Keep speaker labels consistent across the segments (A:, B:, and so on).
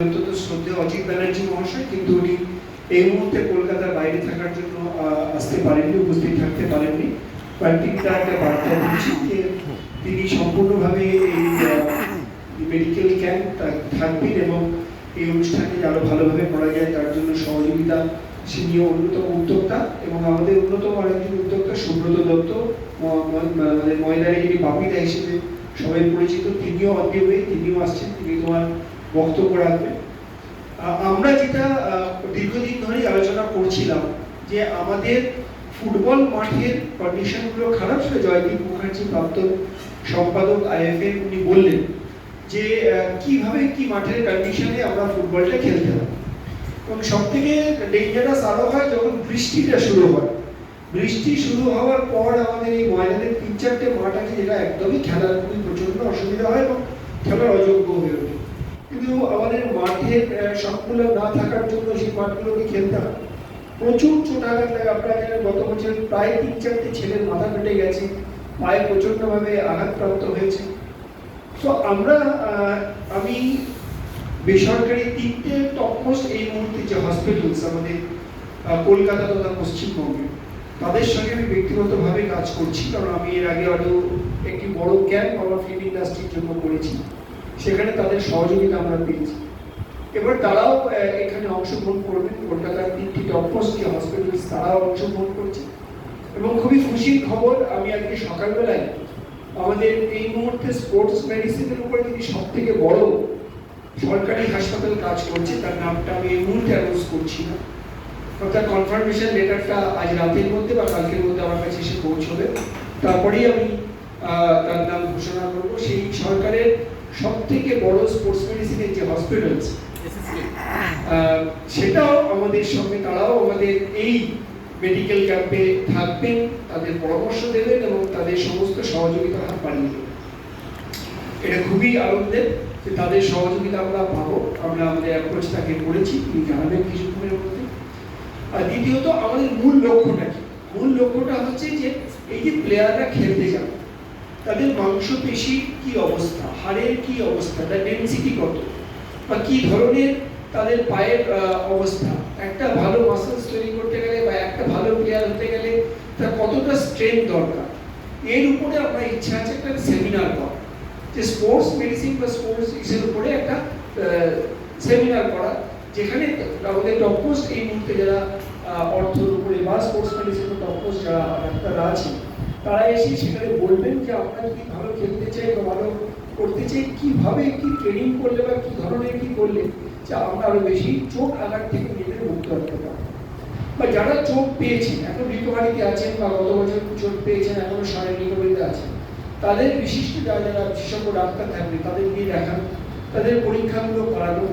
A: অত্যন্ত শ্রদ্ধেয় অজিত ব্যানার্জি মহাশয়, কিন্তু উনি এই মুহূর্তে কলকাতার বাইরে থাকার জন্য আসতে পারেননি, উপস্থিত থাকতে পারেননি। কয়েকটি তার একটা বার্তা দিচ্ছি যে তিনি সম্পূর্ণভাবে এই মেডিকেল ক্যাম্প থাকবেন এবং এই অনুষ্ঠানটি আরও ভালোভাবে করা যায় তার জন্য সহযোগিতা সে নিয়ে অন্যতম উদ্যোক্তা এবং আমাদের অন্যতম আরেকজন উদ্যোক্তা সুব্রত দত্ত আমাদের ময়দানে যিনি বাপিদা হিসেবে সবাই পরিচিত, তিনিও অদ্যবে তিনিও আসছেন, তিনি তোমার বক্তব্য রাখবেন। আ- আমরা যেটা দীর্ঘদিন ধরেই আলোচনা করছিলাম যে আমাদের ফুটবল মাঠের কন্ডিশনগুলো খারাপ ছিল জয়দীপ মুখার্জি প্রাক্তন সম্পাদক আইএফএ উনি বললেন যে কীভাবে কি মাঠের কন্ডিশনে আমরা ফুটবলটা খেলতে হবে এবং সব থেকে ডেঞ্জারাস আরও হয় যখন বৃষ্টিটা শুরু হয়। বৃষ্টি শুরু হওয়ার পর আমাদের এই ময়দানের তিন চারটে মাঠ আছে যেটা একদমই খেলার খুবই প্রচণ্ড অসুবিধা হয় এবং খেলার অযোগ্য হয়ে ওঠে। কিন্তু আমাদের মাঠের আহ, না থাকার জন্য সেই মাঠগুলোকে খেলতে হয়। প্রচুর চোটাঘাত লাগে। আপনারা জানেন গত বছর প্রায় তিন চারটে ছেলের মাথা ফেটে গেছে। পায়ে প্রচন্ডভাবে আঘাতপ্রাপ্ত হয়েছে। তো আমরা আমি বেসরকারি তিনটে টপমোস্ট এই মুহূর্তে যে হসপিটালস আমাদের কলকাতা তথা পশ্চিমবঙ্গে তাদের সঙ্গে আমি ব্যক্তিগতভাবে কাজ করছি। কারণ আমি এর আগে আরও একটি বড় ক্যাম্প আমার ফিল্ম ইন্ডাস্ট্রির জন্য করেছি। সেখানে তাদের সহযোগিতা আমরা পেয়েছি। এবার তারাও এখানে অংশগ্রহণ করবেন। কলকাতার তিনটি যে হসপিটালস তারাও অংশগ্রহণ করছে। এবং খুবই খুশির খবর, আমি আজকে সকালবেলায় আমাদের এই মুহূর্তে স্পোর্টস মেডিসিনের উপরে যিনি সব থেকে বড় সরকারি হাসপাতাল কাজ করছে, তার নামটা আমি এই মুহূর্তে অ্যানাউন্স করছি না। অর্থাৎ কনফার্মেশন লেটারটা আজ রাতের মধ্যে বা কালকের মধ্যে আমার কাছে এসে পৌঁছবে। তারপরেই আমি তার নাম ঘোষণা করব। সেই সরকারের সব থেকে বড় স্পোর্টস মেডিসিনের যে হসপিটালস সেটাও আমাদের সঙ্গে তারাও আমাদের এই মেডিকেল ক্যাম্পে থাকবেন তাদের পরামর্শ দেবেন এবং তাদের সমস্ত সহযোগিতা হাত বাড়িয়ে দেবেন। এটা খুবই আনন্দের যে তাদের সহযোগিতা আমরা পাবো আমরা আমাদের অ্যাপ্রোচ তাকে করেছি তিনি জানাবেন কিছুক্ষণের মধ্যে। আর দ্বিতীয়ত আমাদের মূল লক্ষ্যটা কি? মূল লক্ষ্যটা হচ্ছে যে এই যে প্লেয়াররা খেলতে যাবে তাদের মাংসপেশি কি অবস্থা? হাড়ের কি অবস্থা? তার ডেন্সিটি কত? বা কি ধরনের তাদের পায়ের অবস্থা? একটা ভালো মাসেলস তৈরি করতে গেলে বা একটা ভালো প্লেয়ার হতে গেলে তার কতটা স্ট্রেংথ দরকার? এর উপরে আমরা ইচ্ছা আছে একটা সেমিনার করা যে স্পোর্টস মেডিসিন বা স্পোর্টস ইসের উপরে একটা সেমিনার করা যেখানে আমাদের টপমোস্ট এই মুহূর্তে যারা অর্থের উপরে বা স্পোর্টস মেডিসিন টপমোস্ট যারা ডাক্তাররা আছেন। তারা এসে সেখানে বলবেন যে আমরা যদি ভালো খেলতে চাই বা ভালো করতে চাই, কীভাবে কি ট্রেনিং করলে বা কি ধরনের কি করলে, যে আমরা আরও বেশি চোখ আঘাত থেকে নিজেদের মুক্ত রাখতে পারব? বা যারা চোখ পেয়েছেন, এখন রিকভারিতে আছেন বা গত বছর চোট পেয়েছেন, এখনও সারের রিকভারিতে আছেন, তাদের বিশিষ্ট যারা যারা বিশেষজ্ঞ ডাক্তার থাকবে, তাদের নিয়ে দেখানো, তাদের পরীক্ষাগুলো করানো,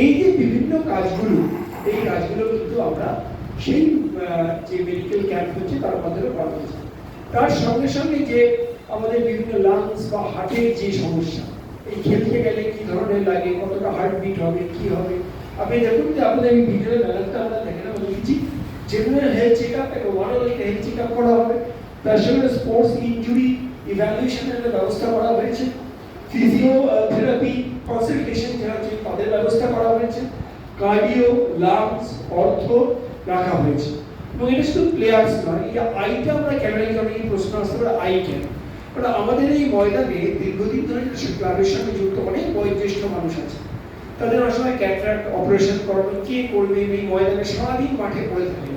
A: এই যে বিভিন্ন কাজগুলো, এই কাজগুলো কিন্তু আমরা সেই যে মেডিকেল ক্যাম্প হচ্ছে, তার মাধ্যমে করাতে চাই তার সঙ্গে সঙ্গে যে আমাদের বিভিন্ন লাংস বা হার্টের যে সমস্যা, এই খেলতে গেলে কি ধরনের লাগে, কতটা হার্ট বিট হবে, কি হবে? আপনি দেখুন যে আপনাদের এই ভিডিওর ব্যাপারটা আমরা দেখে নেব লিখছি জেনারেল হেলথ চেক আপ একটা ওভারঅল হেলথ চেক আপ করা হবে। তার সঙ্গে স্পোর্টস ইনজুরি ইভ্যালুয়েশনের ব্যবস্থা করা হয়েছে। ফিজিওথেরাপি কনসালটেশন যারা আছে, তাদের ব্যবস্থা করা হয়েছে। কার্ডিও লাংস অর্থ রাখা হয়েছে। এবং এটা শুধু প্লেয়ার্স নয়, এই আইটা আমরা ক্যামেরায় অনেক প্রশ্ন আসতে পারে আই কেন? কারণ আমাদের এই ময়দানে দীর্ঘদিন ধরে ক্লাবের সঙ্গে যুক্ত অনেক বয়োজ্যেষ্ঠ মানুষ আছে। তাদের অনেক সময় ক্যাটারাক্ট অপারেশন করানো, কে করবে, এই ময়দানে সারাদিন মাঠে পড়ে থাকে।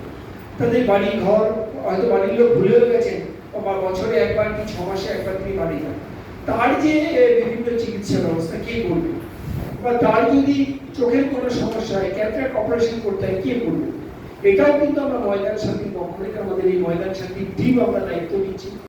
A: তাদের বাড়ি ঘর হয়তো বাড়ির লোক ভুলেও গেছেন, বা বছরে একবার কি ছ মাসে একবার তিনি বাড়ি যান। তার যে বিভিন্ন চিকিৎসা ব্যবস্থা, কে করবে? বা তার যদি চোখের কোনো সমস্যা হয় ক্যাটারাক্ট অপারেশন করতে হয়, কে করবে? এটাও কিন্তু আমরা ময়দান শান্তির পক্ষ থেকে আমাদের এই ময়দান শান্তির টিম আমরা দায়িত্ব নিচ্ছি।